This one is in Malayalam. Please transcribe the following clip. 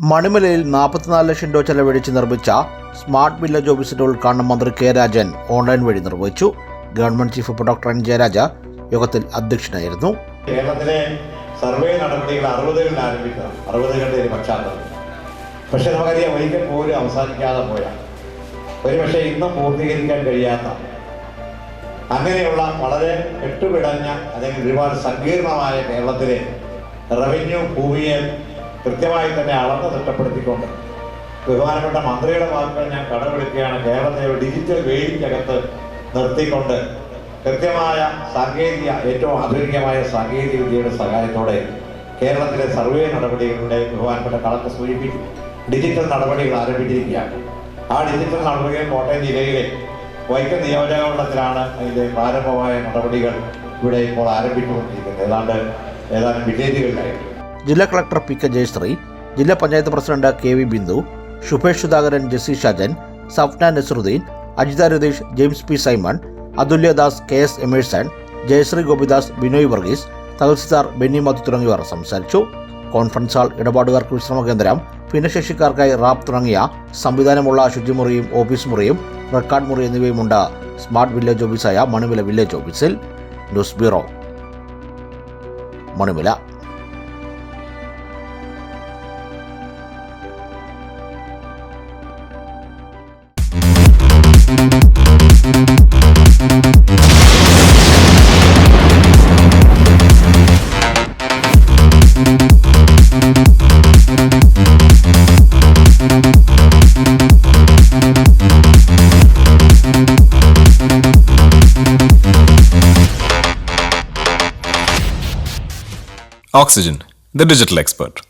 മണിമലയിൽ നാൽപ്പത്തിനാല് ലക്ഷം രൂപ ചെലവഴിച്ച് നിർമ്മിച്ച സ്മാർട്ട് വില്ലേജ് ഓഫീസിന്റെ ഉദ്ഘാടനം മന്ത്രി കെ രാജൻ ഓൺലൈൻ വഴി നിർവഹിച്ചു. Government chief doctor N Jayaraja യോഗത്തിൽ അധ്യക്ഷനായിരുന്നു. കേരളത്തിലെ സർവേ നടപടികൾ അറുപതുകളിൽ ആരംഭിക്കണം. അറുപതുകളുടെ ഒരു പശ്ചാത്തലം. പക്ഷെ നമുക്കറിയാം ഒരിക്കൽ പോലും അവസാനിക്കാതെ പോയ. ഒരുപക്ഷെ ഇന്നും പൂർത്തീകരിക്കാൻ കഴിയാത്ത. അങ്ങനെയുള്ള വളരെ കെട്ടുപിടഞ്ഞ അല്ലെങ്കിൽ ഒരുപാട് സങ്കീർണമായ കേരളത്തിലെ റവന്യൂ ഭൂമിയെ കൃത്യമായി തന്നെ അളന്ന് തിട്ടപ്പെടുത്തിക്കൊണ്ട് ബഹുമാനപ്പെട്ട മന്ത്രിയുടെ വാക്കുകൾ ഞാൻ കടമെടുക്കുകയാണ്. കേരളത്തെ ഡിജിറ്റൽ വേദിക്കകത്ത് നിർത്തിക്കൊണ്ട് കൃത്യമായ സാങ്കേതിക ഏറ്റവും ആധുനികമായ സാങ്കേതിക വിദ്യയുടെ സഹായത്തോടെ കേരളത്തിലെ സർവേ നടപടികളുടെ ബഹുമാനപ്പെട്ട കളക്ടർ സൂചിപ്പിച്ചു. ഡിജിറ്റൽ നടപടികൾ ആരംഭിച്ചിരിക്കുകയാണ്. ആ ഡിജിറ്റൽ നടപടികൾ കോട്ടയം ജില്ലയിലെ വൈക്കം നിയോജകമണ്ഡലത്തിലാണ് അതിന്റെ പ്രാരംഭമായ നടപടികൾ ഇവിടെ ഇപ്പോൾ ആരംഭിച്ചുകൊണ്ടിരിക്കുന്നത്. ഏതാണ്ട് ഏതാനും വില്ലേജുകളിലായിട്ട് ജില്ലാ കളക്ടർ പി കെ ജയശ്രീ ജില്ലാ panchayat president K V Bindu Shubhesh Sudhakaran Jessy Shajan Safna Nasaruddin Ajitha Ratheesh James P Simon Athulyadas K S Emerson Jayashree Gopidas Binoy Varghese tahsildar Benny Madhu തുടങ്ങിയവർ സംസാരിച്ചു. കോൺഫറൻസ് ഹാൾ ഇടപാടുകാർക്ക് വിശ്രമ കേന്ദ്രം ഭിന്നശേഷിക്കാർക്കായി റാപ്പ് തുടങ്ങിയ സംവിധാനമുള്ള ശുചിമുറിയും ഓഫീസ് മുറിയും റെക്കോർഡ് മുറി എന്നിവയുമുണ്ട് സ്മാർട്ട് വില്ലേജ് ഓഫീസായ മണിമല വില്ലേജ് ഓഫീസിൽ. News bureau Manimala. Oxygen, the digital expert.